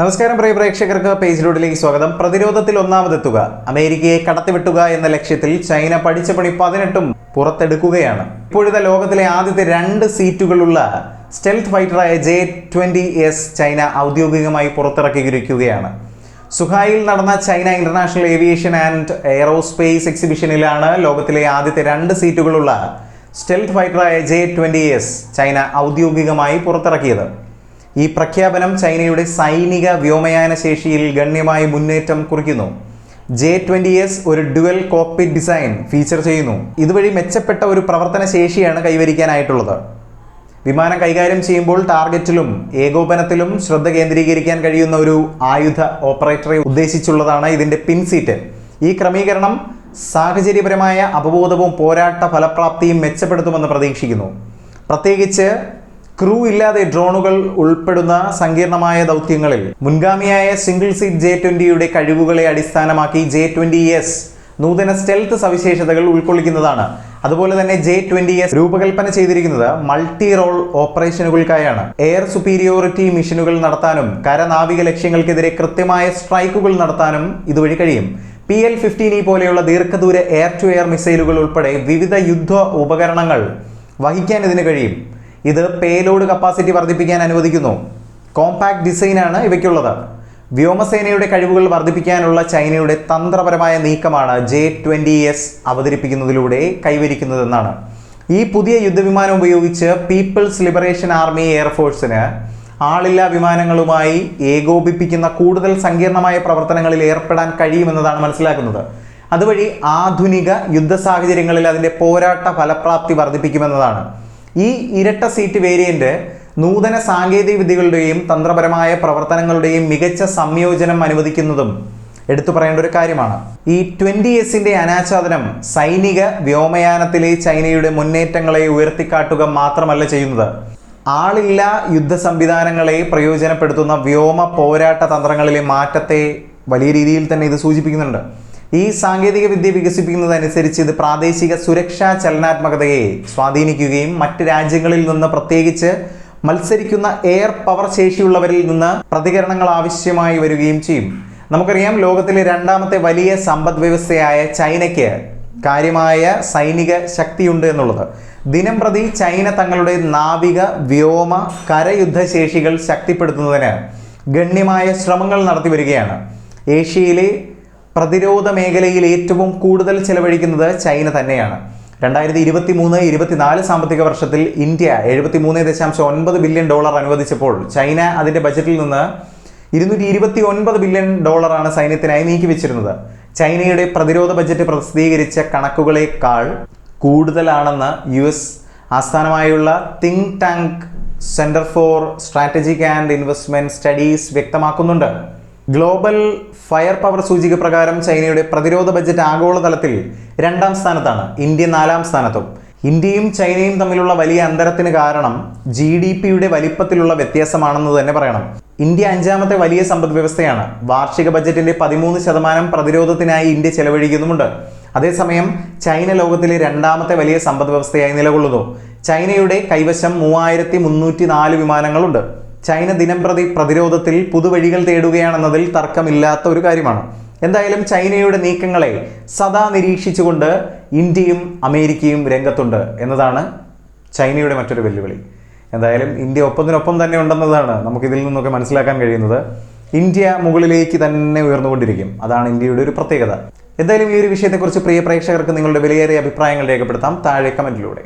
നമസ്കാരം പ്രിയ പ്രേക്ഷകർക്ക് പേജ് റോഡിലേക്ക് സ്വാഗതം. പ്രതിരോധത്തിൽ ഒന്നാമതെത്തുക അമേരിക്കയെ കടത്തിവിട്ടുക എന്ന ലക്ഷ്യത്തിൽ ചൈന പഠിച്ച പണി പതിനെട്ടും പുറത്തെടുക്കുകയാണ്. ഇപ്പോഴത്തെ ലോകത്തിലെ ആദ്യത്തെ രണ്ട് സീറ്റുകളുള്ള സ്റ്റെൽത്ത് ഫൈറ്ററായ ജെ ട്വന്റി എസ് ചൈന ഔദ്യോഗികമായി പുറത്തിറക്കിയിരിക്കുകയാണ്. സുഹായിൽ നടന്ന China International Aviation and Aerospace എക്സിബിഷനിലാണ് ലോകത്തിലെ ആദ്യത്തെ രണ്ട് സീറ്റുകളുള്ള സ്റ്റെൽത്ത് ഫൈറ്ററായ ജെ ട്വന്റി എസ് ചൈന ഔദ്യോഗികമായി പുറത്തിറക്കിയത്. ഈ പ്രഖ്യാപനം ചൈനയുടെ സൈനിക വ്യോമയാന ശേഷിയിൽ ഗണ്യമായി മുന്നേറ്റം കുറിക്കുന്നു. ജെ ട്വന്റി എസ് ഒരു ഡുവൽ കോക്പിറ്റ് ഡിസൈൻ ഫീച്ചർ ചെയ്യുന്നു. ഇതുവഴി മെച്ചപ്പെട്ട ഒരു പ്രവർത്തന ശേഷിയാണ് കൈവരിക്കാനായിട്ടുള്ളത്. വിമാനം കൈകാര്യം ചെയ്യുമ്പോൾ ടാർഗറ്റിലും ഏകോപനത്തിലും ശ്രദ്ധ കേന്ദ്രീകരിക്കാൻ കഴിയുന്ന ഒരു ആയുധ ഓപ്പറേറ്ററെ ഉദ്ദേശിച്ചുള്ളതാണ് ഇതിന്റെ പിൻസീറ്റ്. ഈ ക്രമീകരണം സാഹചര്യപരമായ അവബോധവും പോരാട്ട ഫലപ്രാപ്തിയും മെച്ചപ്പെടുത്തുമെന്ന് പ്രതീക്ഷിക്കുന്നു. പ്രത്യേകിച്ച് ക്രൂ ഇല്ലാതെ ഡ്രോണുകൾ ഉൾപ്പെടുന്ന സങ്കീർണമായ ദൗത്യങ്ങളിൽ മുൻഗാമിയായ സിംഗിൾ സീറ്റ് ജെ ട്വന്റിയുടെ കഴിവുകളെ അടിസ്ഥാനമാക്കി ജെ ട്വന്റി എസ് നൂതന സ്റ്റെൽത്ത് സവിശേഷതകൾ ഉൾക്കൊള്ളിക്കുന്നതാണ്. അതുപോലെ തന്നെ ജെ ട്വന്റി എസ് രൂപകൽപ്പന ചെയ്തിരിക്കുന്നത് മൾട്ടി റോൾ ഓപ്പറേഷനുകൾക്കായാണ്. എയർ സുപ്പീരിയോറിറ്റി മിഷനുകൾ നടത്താനും കരനാവിക ലക്ഷ്യങ്ങൾക്കെതിരെ കൃത്യമായ സ്ട്രൈക്കുകൾ നടത്താനും ഇതുവഴി കഴിയും. പി എൽ ഫിഫ്റ്റീൻ ഇ പോലെയുള്ള ദീർഘദൂര എയർ ടു എയർ മിസൈലുകൾ ഉൾപ്പെടെ വിവിധ യുദ്ധ ഉപകരണങ്ങൾ വഹിക്കാൻ ഇതിന് കഴിയും. ഇത് പേലോഡ് കപ്പാസിറ്റി വർദ്ധിപ്പിക്കാൻ അനുവദിക്കുന്നു. കോമ്പാക്ട് ഡിസൈനാണ് ഇവയ്ക്കുള്ളത്. വ്യോമസേനയുടെ കഴിവുകൾ വർദ്ധിപ്പിക്കാനുള്ള ചൈനയുടെ തന്ത്രപരമായ നീക്കമാണ് ജെ ട്വന്റി എസ് അവതരിപ്പിക്കുന്നതിലൂടെ കൈവരിക്കുന്നതെന്നാണ്. ഈ പുതിയ യുദ്ധവിമാനം ഉപയോഗിച്ച് പീപ്പിൾസ് ലിബറേഷൻ ആർമി എയർഫോഴ്സിന് ആളില്ലാ വിമാനങ്ങളുമായി ഏകോപിപ്പിക്കുന്ന കൂടുതൽ സങ്കീർണമായ പ്രവർത്തനങ്ങളിൽ ഏർപ്പെടാൻ കഴിയുമെന്നതാണ് മനസ്സിലാക്കുന്നത്. അതുവഴി ആധുനിക യുദ്ധ സാഹചര്യങ്ങളിൽ അതിന്റെ പോരാട്ട ഫലപ്രാപ്തി വർദ്ധിപ്പിക്കുമെന്നതാണ്. ഈ ഇരട്ട സീറ്റ് വേരിയന്റ് നൂതന സാങ്കേതിക വിദ്യകളുടെയും തന്ത്രപരമായ പ്രവർത്തനങ്ങളുടെയും മികച്ച സംയോജനം അനുവദിക്കുന്നതും എടുത്തു പറയേണ്ട ഒരു കാര്യമാണ്. ഈ ട്വന്റി എസിന്റെ അനാച്ഛാദനം സൈനിക വ്യോമയാനത്തിലെ ചൈനയുടെ മുന്നേറ്റങ്ങളെ ഉയർത്തിക്കാട്ടുക മാത്രമല്ല ചെയ്യുന്നത്. ആളില്ല യുദ്ധ സംവിധാനങ്ങളെ പ്രയോജനപ്പെടുത്തുന്ന വ്യോമ പോരാട്ട തന്ത്രങ്ങളിലെ മാറ്റത്തെ വലിയ രീതിയിൽ തന്നെ ഇത് സൂചിപ്പിക്കുന്നുണ്ട്. ഈ സാങ്കേതിക വിദ്യ വികസിപ്പിക്കുന്നതനുസരിച്ച് ഇത് പ്രാദേശിക സുരക്ഷാ ചലനാത്മകതയെ സ്വാധീനിക്കുകയും മറ്റ് രാജ്യങ്ങളിൽ നിന്ന് പ്രത്യേകിച്ച് മത്സരിക്കുന്ന എയർ പവർ ശേഷിയുള്ളവരിൽ നിന്ന് പ്രതികരണങ്ങൾ ആവശ്യമായി വരികയും ചെയ്യും. നമുക്കറിയാം ലോകത്തിലെ രണ്ടാമത്തെ വലിയ സമ്പദ് വ്യവസ്ഥയായ ചൈനയ്ക്ക് കാര്യമായ സൈനിക ശക്തിയുണ്ട് എന്നുള്ളത്. ദിനം പ്രതി ചൈന തങ്ങളുടെ നാവിക വ്യോമ കരയുദ്ധശേഷികൾ ശക്തിപ്പെടുത്തുന്നതിന് ഗണ്യമായ ശ്രമങ്ങൾ നടത്തി വരികയാണ്. ഏഷ്യയിലെ പ്രതിരോധ മേഖലയിൽ ഏറ്റവും കൂടുതൽ ചെലവഴിക്കുന്നത് ചൈന തന്നെയാണ്. രണ്ടായിരത്തി ഇരുപത്തി മൂന്ന് ഇരുപത്തിനാല് സാമ്പത്തിക വർഷത്തിൽ ഇന്ത്യ എഴുപത്തി മൂന്ന് ദശാംശം ഒൻപത് ബില്യൺ ഡോളർ അനുവദിച്ചപ്പോൾ ചൈന അതിന്റെ ബജറ്റിൽ നിന്ന് ഇരുന്നൂറ്റി ഇരുപത്തി ഒൻപത് ബില്യൺ ഡോളറാണ് സൈന്യത്തിനായി നീക്കിവെച്ചിരുന്നത്. ചൈനയുടെ പ്രതിരോധ ബജറ്റ് പ്രസിദ്ധീകരിച്ച കണക്കുകളേക്കാൾ കൂടുതലാണെന്ന് യു എസ് ആസ്ഥാനമായുള്ള think tank Center for Strategic and Investment Studies വ്യക്തമാക്കുന്നുണ്ട്. ഗ്ലോബൽ ഫയർ പവർ സൂചിക പ്രകാരം ചൈനയുടെ പ്രതിരോധ ബജറ്റ് ആഗോളതലത്തിൽ രണ്ടാം സ്ഥാനത്താണ്. ഇന്ത്യ നാലാം സ്ഥാനത്തും. ഇന്ത്യയും ചൈനയും തമ്മിലുള്ള വലിയ അന്തരത്തിന് കാരണം ജി ഡി പിയുടെ വലിപ്പത്തിലുള്ള വ്യത്യാസമാണെന്ന് തന്നെ പറയണം. ഇന്ത്യ അഞ്ചാമത്തെ വലിയ സമ്പദ് വ്യവസ്ഥയാണ്. വാർഷിക ബജറ്റിന്റെ പതിമൂന്ന് ശതമാനം പ്രതിരോധത്തിനായി ഇന്ത്യ ചെലവഴിക്കുന്നുമുണ്ട്. അതേസമയം ചൈന ലോകത്തിലെ രണ്ടാമത്തെ വലിയ സമ്പദ് വ്യവസ്ഥയായി നിലകൊള്ളുന്നു. ചൈനയുടെ കൈവശം മൂവായിരത്തി മുന്നൂറ്റി നാല് വിമാനങ്ങളുണ്ട്. ചൈന ദിനംപ്രതി പ്രതിരോധത്തിൽ പുതുവഴികൾ തേടുകയാണെന്നതിൽ തർക്കമില്ലാത്ത ഒരു കാര്യമാണ്. എന്തായാലും ചൈനയുടെ നീക്കങ്ങളെ സദാ നിരീക്ഷിച്ചുകൊണ്ട് ഇന്ത്യയും അമേരിക്കയും രംഗത്തുണ്ട് എന്നതാണ് ചൈനയുടെ മറ്റൊരു വെല്ലുവിളി. എന്തായാലും ഇന്ത്യ ഒപ്പത്തിനൊപ്പം തന്നെ ഉണ്ടെന്നതാണ് നമുക്കിതിൽ നിന്നൊക്കെ മനസ്സിലാക്കാൻ കഴിയുന്നത്. ഇന്ത്യ മുകളിലേക്ക് തന്നെ ഉയർന്നുകൊണ്ടിരിക്കും. അതാണ് ഇന്ത്യയുടെ ഒരു പ്രത്യേകത. എന്തായാലും ഈ ഒരു വിഷയത്തെക്കുറിച്ച് പ്രിയ പ്രേക്ഷകർക്ക് നിങ്ങളുടെ വിലയേറിയ അഭിപ്രായങ്ങൾ രേഖപ്പെടുത്താം. താഴെ കമന്റിലൂടെ